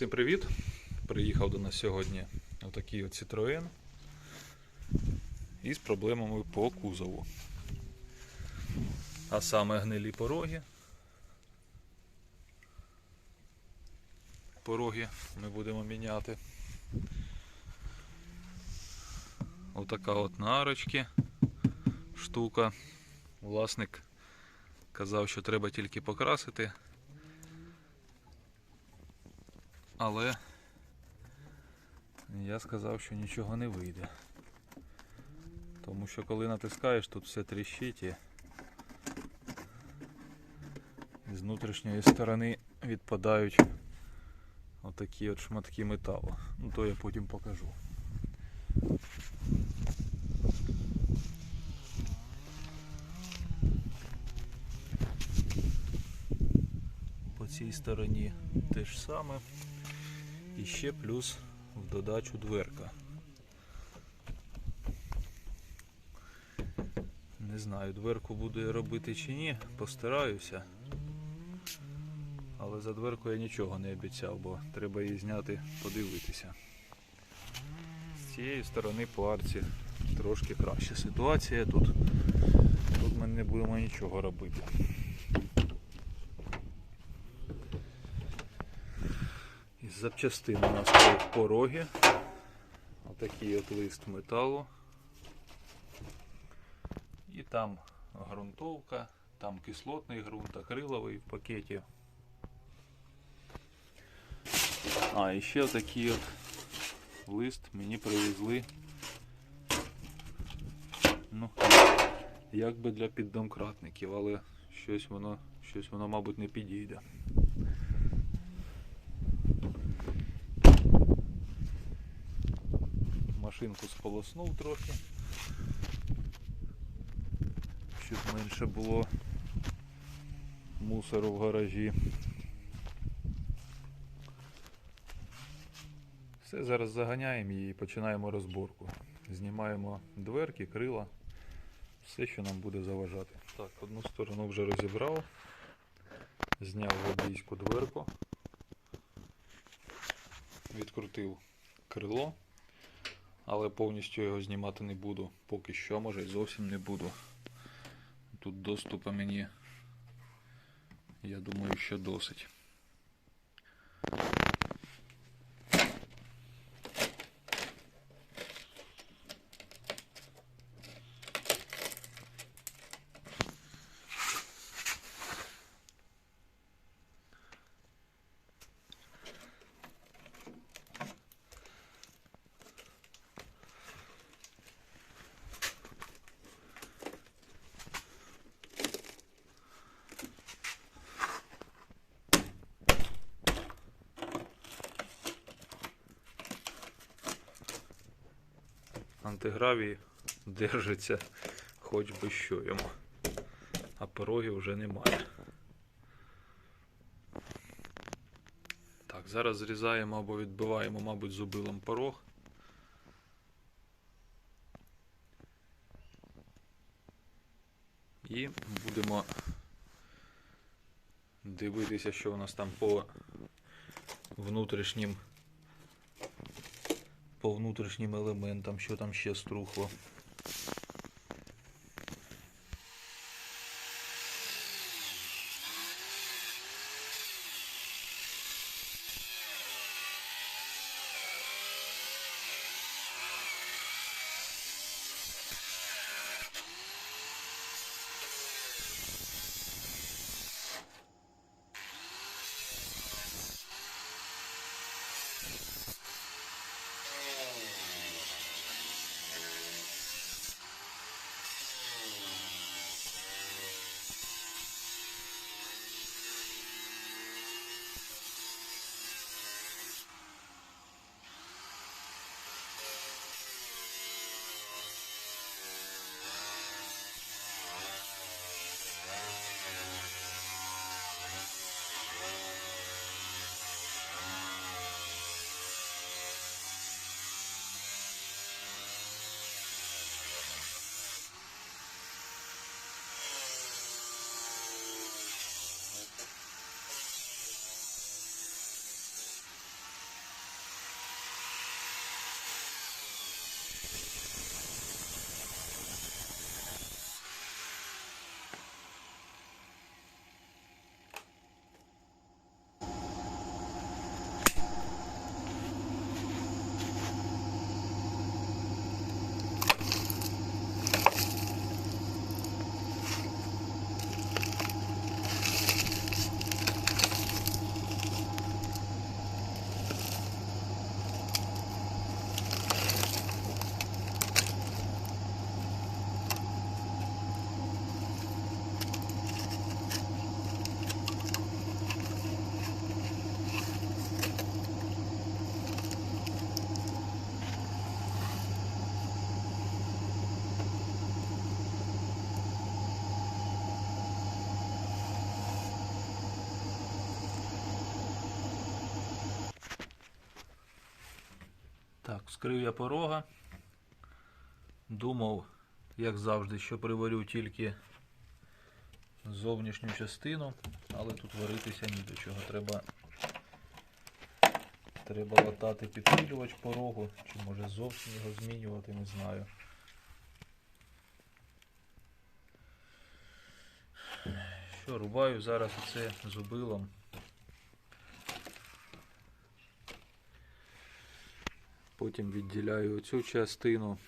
Всім привіт! Приїхав до нас сьогодні отакий от Citroën із проблемами по кузову. А саме гнилі пороги. Пороги ми будемо міняти. Отака от на арочки штука. Власник казав, що треба тільки покрасити. Але я сказав, що нічого не вийде. Тому що коли натискаєш, тут все тріщить і з внутрішньої сторони відпадають отакі от шматки металу. Ну то я потім покажу. По цій стороні те ж саме. І ще плюс в додачу дверка. Не знаю, дверку буду я робити чи ні, постараюся. Але за дверку я нічого не обіцяв, бо треба її зняти, подивитися. З цієї сторони по арці трошки краща ситуація. Тут, тут ми не будемо нічого робити. Запчастин у нас стоять пороги. Отакий от лист металу. І там ґрунтовка, там кислотний ґрунт, акриловий в пакеті. А, і ще отакий от лист мені привезли. Ну, якби для піддомкратників, але щось воно, щось воно, мабуть, не підійде. Машинку сполоснув трохи, щоб менше було мусору в гаражі. Все, зараз заганяємо і починаємо розборку. Знімаємо дверки, крила, все, що нам буде заважати. Так, одну сторону вже розібрав, зняв водійську дверку, відкрутив крило але повністю його знімати не буду. Поки що, може, і зовсім не буду. Тут доступу мені, я думаю, що досить. Антигравій держиться хоч би що йому. А порогів вже немає. Так, зараз зрізаємо або відбиваємо, мабуть, зубилом порог. І будемо дивитися, що у нас там по внутрішнім по внутрішнім елементам, що там ще струхло. Вскрив я порога. Думав, як завжди, що приварю тільки зовнішню частину, але тут варитися ні до чого. Треба, треба латати підсилювач порогу, чи може зовсім його змінювати, не знаю. Що, рубаю зараз оце зубилом. Потім відділяю оцю частину.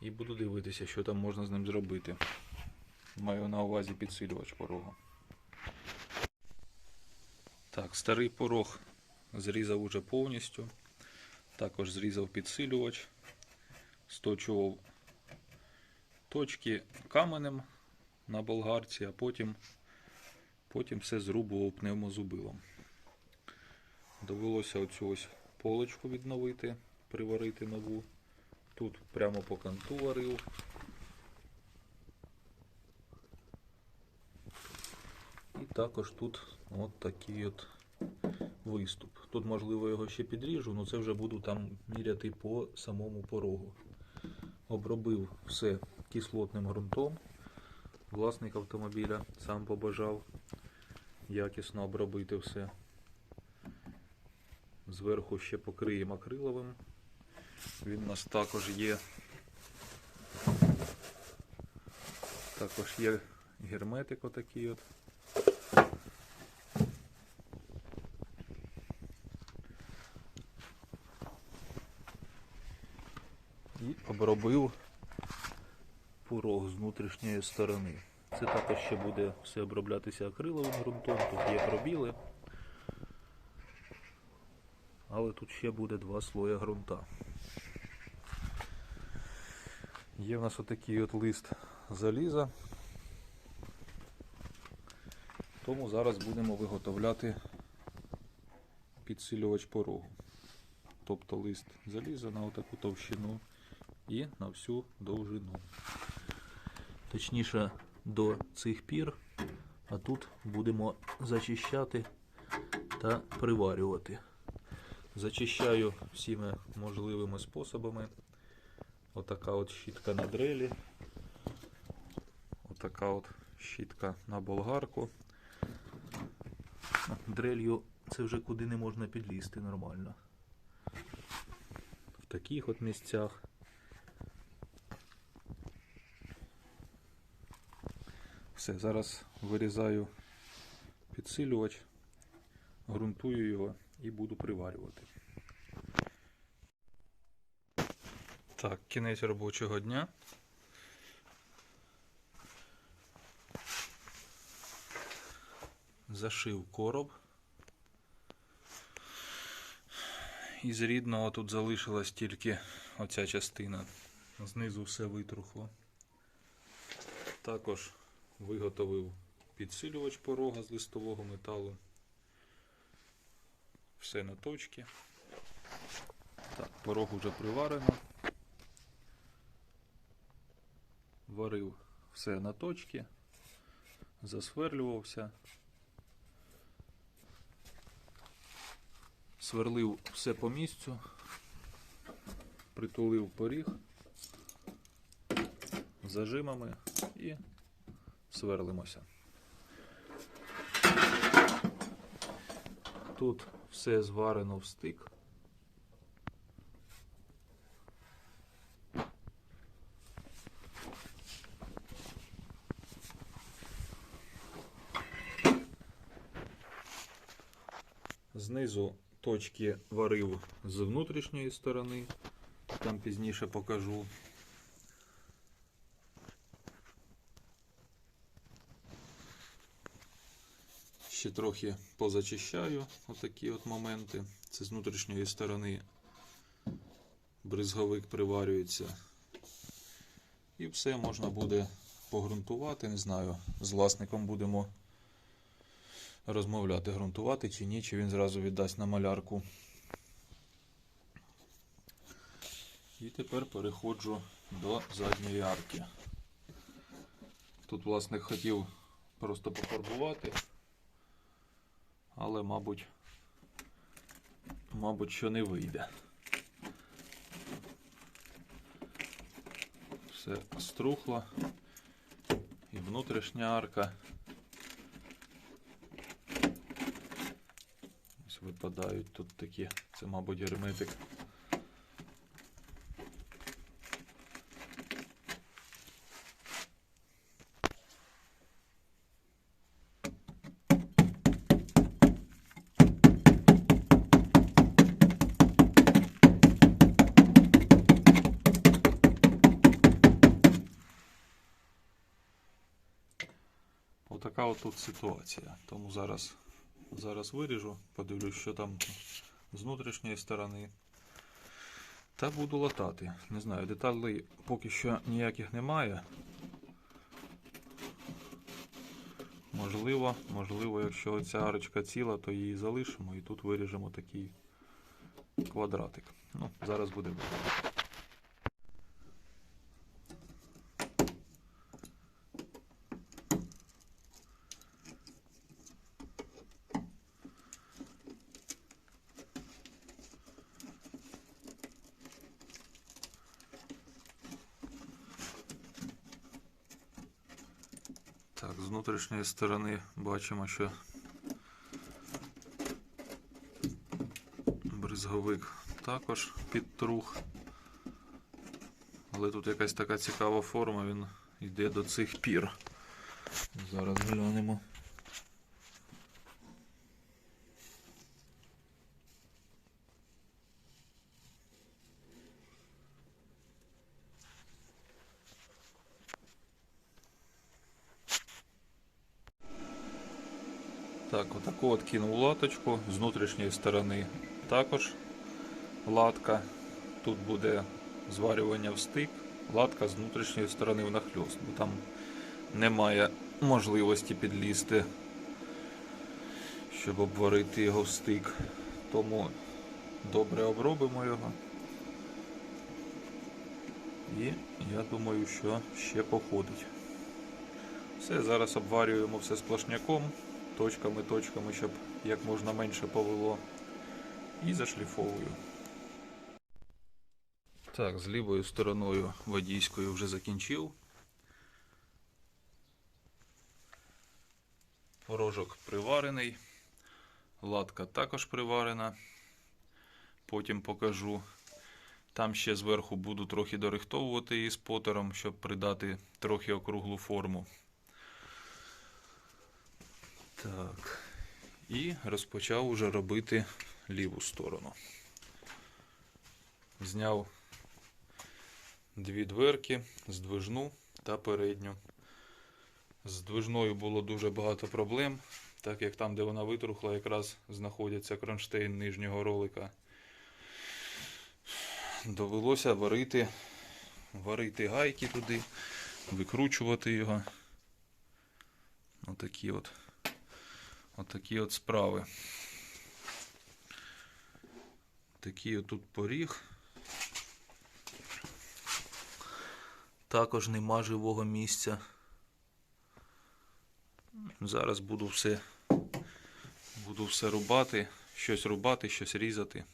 І буду дивитися, що там можна з ним зробити. Маю на увазі підсилювач порогу. Так, старий порог зрізав уже повністю. Також зрізав підсилювач, сточував точки каменем на болгарці, а потім, потім все зрубував пневмозубилом. Довелося оцю ось полочку відновити, приварити нову. Тут прямо по канту варив. І також тут от такий от виступ. Тут можливо його ще підріжу, але це вже буду там міряти по самому порогу. Обробив все кислотним ґрунтом. Власник автомобіля сам побажав якісно обробити все. Зверху ще покриємо акриловим. Він у нас також є. Також є герметик отакий от. І обробив порог з внутрішньої сторони. Це також ще буде все оброблятися акриловим ґрунтом, тут є пробіли. Але тут ще буде два слоя ґрунта. Є в нас отакий от лист заліза. Тому зараз будемо виготовляти підсилювач порогу. Тобто лист заліза на отаку товщину і на всю довжину. Точніше до цих пір, а тут будемо зачищати та приварювати. Зачищаю всіми можливими способами. Отака от щітка на дрелі. Отака от щітка на болгарку. Дрелью це вже куди не можна підлізти нормально. В таких от місцях. Все, зараз вирізаю підсилювач, ґрунтую його і буду приварювати. Так, кінець робочого дня. Зашив короб. Із рідного тут залишилась тільки оця частина. Знизу все витрухло. Також виготовив підсилювач порога з листового металу. Все на точці. Так, порог уже приварено. Варив все на точці, засверлювався. Сверлив все по місцю, притулив поріг зажимами і сверлимося. Тут все зварено в стик. Знизу точки варив з внутрішньої сторони, там пізніше покажу. Трохи позачищаю отакі от моменти. Це з внутрішньої сторони бризговик приварюється. І все можна буде погрунтувати, не знаю, з власником будемо розмовляти, ґрунтувати чи ні, чи він зразу віддасть на малярку. І тепер переходжу до задньої арки. Тут власник хотів просто пофарбувати, але, мабуть, мабуть, що не вийде. Все струхло. І внутрішня арка. Ось випадають тут такі. Це, мабуть, герметик. Отака от тут ситуація. Тому зараз, зараз виріжу, подивлюсь, що там з внутрішньої сторони. Та буду латати. Не знаю, деталей поки що ніяких немає. Можливо, можливо, якщо ця арочка ціла, то її залишимо і тут виріжемо такий квадратик. Ну, зараз буде Так, з внутрішньої сторони бачимо, що бризговик також підтрух. Але тут якась така цікава форма, він йде до цих пір. Зараз глянемо. Так, отаку от кинув латочку з внутрішньої сторони також латка. Тут буде зварювання в стик, латка з внутрішньої сторони в нахльост, бо там немає можливості підлізти, щоб обварити його в стик. Тому добре обробимо його. І я думаю, що ще походить. Все, зараз обварюємо все сплошняком точками, точками, щоб як можна менше повело. І зашліфовую. Так, з лівою стороною водійською вже закінчив. Порожок приварений. Латка також приварена. Потім покажу. Там ще зверху буду трохи дорихтовувати її спотером, щоб придати трохи округлу форму. Так. І розпочав уже робити ліву сторону. Зняв дві дверки, здвижну та передню. З движною було дуже багато проблем, так як там, де вона витрухла, якраз знаходиться кронштейн нижнього ролика. Довелося варити, варити гайки туди, викручувати його. Отакі от. Отакі от справи. Такий отут поріг. Також нема живого місця. Зараз буду все, буду все рубати, щось рубати, щось різати.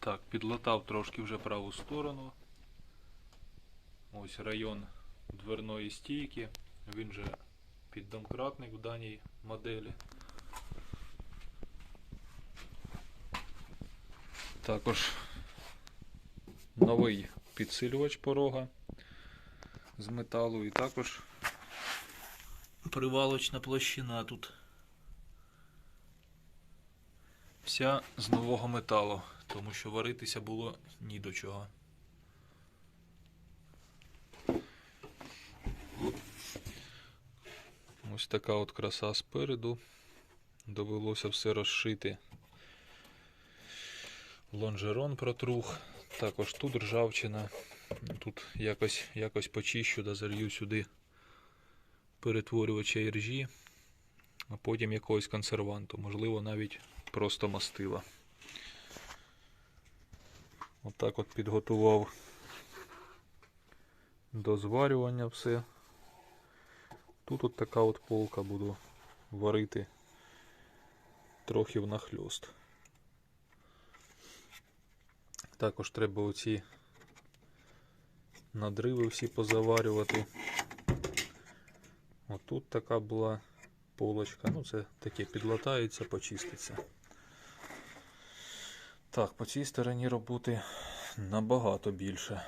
Так, підлатав трошки вже праву сторону. Ось район дверної стійки. Він же піддомкратник в даній моделі. Також новий підсилювач порога з металу і також привалочна площина тут. Вся з нового металу, тому що варитися було ні до чого. Ось така от краса спереду. Довелося все розшити. Лонжерон протрух. Також тут ржавчина. Тут якось, якось почищу да сюди перетворювача іржі, а потім якогось консерванту, можливо, навіть просто мастила. Отак от підготував до зварювання все. Тут от така от полка буду варити трохи внахльост. Також треба оці надриви всі позаварювати. Отут така була полочка. Ну, це таке підлатається, почиститься. Так, по цій стороні роботи набагато більше.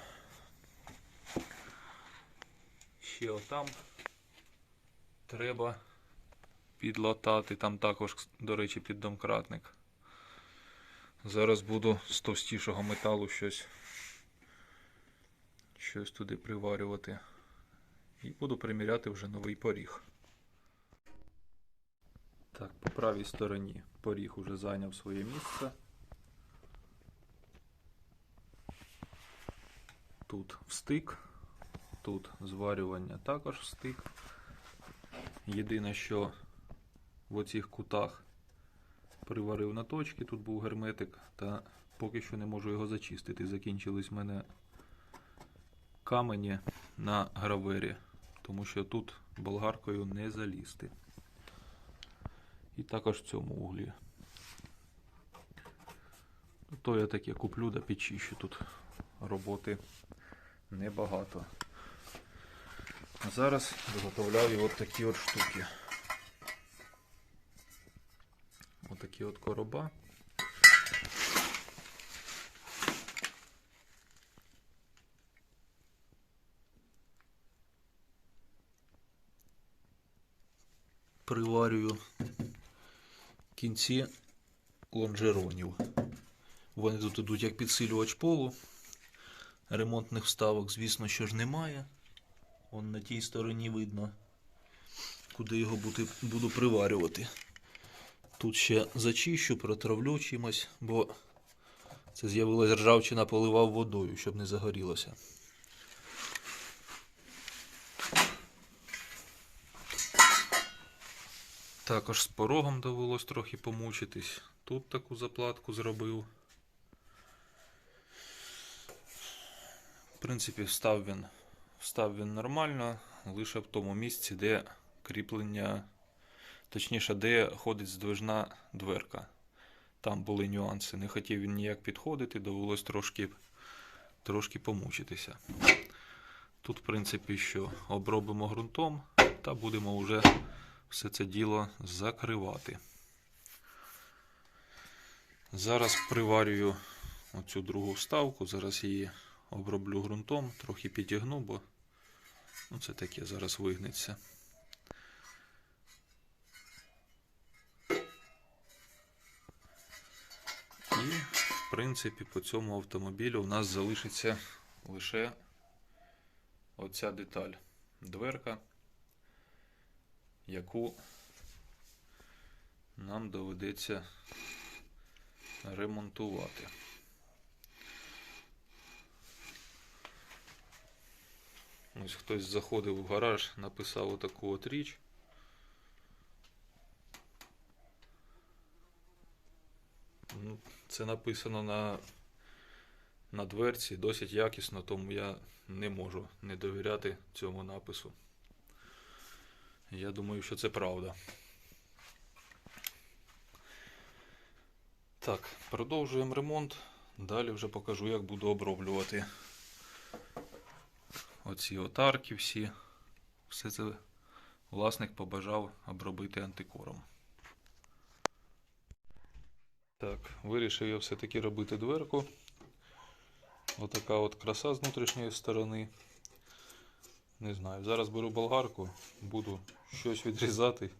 Ще отам треба підлатати. Там також, до речі, піддомкратник. Зараз буду з товстішого металу щось, щось туди приварювати. І буду приміряти вже новий поріг. Так, по правій стороні поріг уже зайняв своє місце. Тут встик, тут зварювання також встик. Єдине, що в оцих кутах приварив на точки, тут був герметик, та поки що не можу його зачистити. Закінчились в мене камені на гравері, тому що тут болгаркою не залізти. І також в цьому углі. То я таке куплю да підчищу тут роботи небагато. А зараз виготовляю от такі от штуки. Отакі от короба. Приварюю кінці лонжеронів. Вони тут ідуть як підсилювач полу. Ремонтних вставок, звісно, що ж немає. Вон на тій стороні видно, куди його бути, буду приварювати. Тут ще зачищу, протравлю чимось, бо це з'явилася ржавчина, поливав водою, щоб не загорілося. Також з порогом довелось трохи помучитись. Тут таку заплатку зробив. В принципі, встав він, встав він нормально, лише в тому місці, де кріплення, точніше, де ходить здвижна дверка. Там були нюанси. Не хотів він ніяк підходити, довелось трошки, трошки помучитися. Тут, в принципі, що обробимо ґрунтом та будемо вже все це діло закривати. Зараз приварюю оцю другу вставку, зараз її оброблю ґрунтом, трохи підігну, бо ну, це таке зараз вигнеться. І, в принципі, по цьому автомобілю у нас залишиться лише оця деталь. Дверка, яку нам доведеться ремонтувати. Ось хтось заходив в гараж, написав отаку от річ. Ну, Це написано на, на дверці досить якісно, тому я не можу не довіряти цьому напису. Я думаю, що це правда. Так, продовжуємо ремонт. Далі вже покажу, як буду оброблювати оці отарки всі. Все це власник побажав обробити антикором. Так, вирішив я все-таки робити дверку. Отака от краса з внутрішньої сторони. Не знаю. Зараз беру болгарку, буду щось відрізати,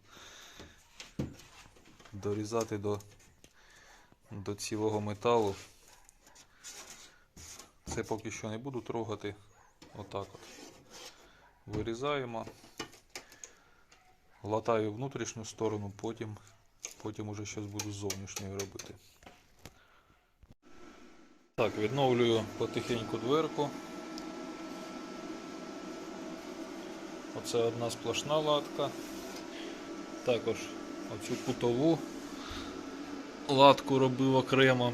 дорізати до, до цілого металу. Це поки що не буду трогати. Отак от. Вирізаємо. Латаю внутрішню сторону, потім, потім уже щось буду з зовнішньої робити. Так, відновлюю потихеньку дверку. Оце одна сплошна латка. Також оцю кутову латку робив окремо.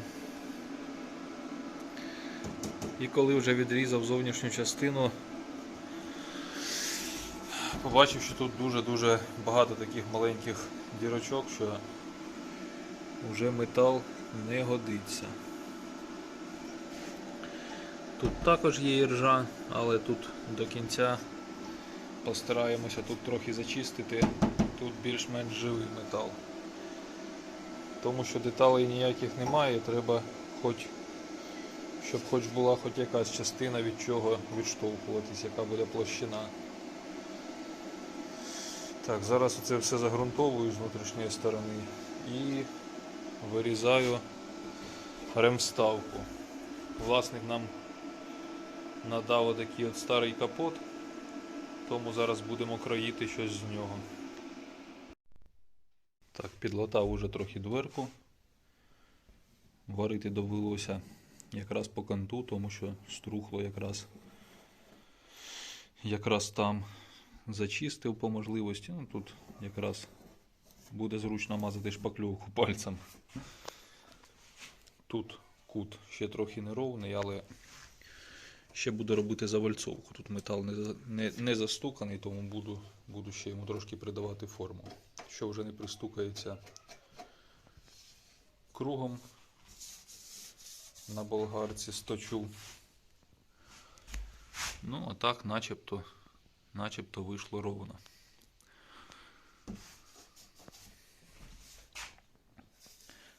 І коли вже відрізав зовнішню частину, побачив, що тут дуже-дуже багато таких маленьких дірочок, що вже метал не годиться. Тут також є іржа, але тут до кінця постараємося тут трохи зачистити. Тут більш-менш живий метал. Тому що деталей ніяких немає, треба хоч, щоб хоч була хоч якась частина від чого відштовхуватись, яка буде площина. Так, зараз це все загрунтовую з внутрішньої сторони і вирізаю ремставку. Власник нам надав отакий от старий капот, тому зараз будемо кроїти щось з нього. Так, підлатав уже трохи дверку. Варити довелося якраз по канту, тому що струхло якраз, якраз там зачистив по можливості. Ну, тут якраз буде зручно мазати шпакльовку пальцем. Тут кут ще трохи неровний, але ще буду робити завальцовку. Тут метал не, не, не застуканий, тому буду, буду ще йому трошки придавати форму. Що вже не пристукається кругом на болгарці сточу. Ну, а так начебто, начебто вийшло ровно.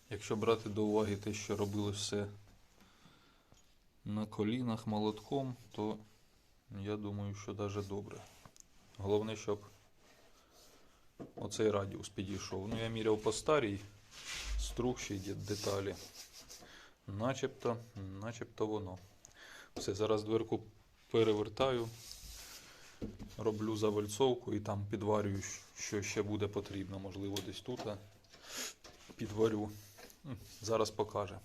Якщо брати до уваги те, що робилось все на колінах молотком, то я думаю, що навіть добре. Головне, щоб оцей радіус підійшов. Ну, я міряв по старій струхшій де- деталі. Начебто, начебто воно. Все, зараз дверку перевертаю, роблю завальцовку і там підварюю, що ще буде потрібно. Можливо, десь тут підварю. Зараз покаже.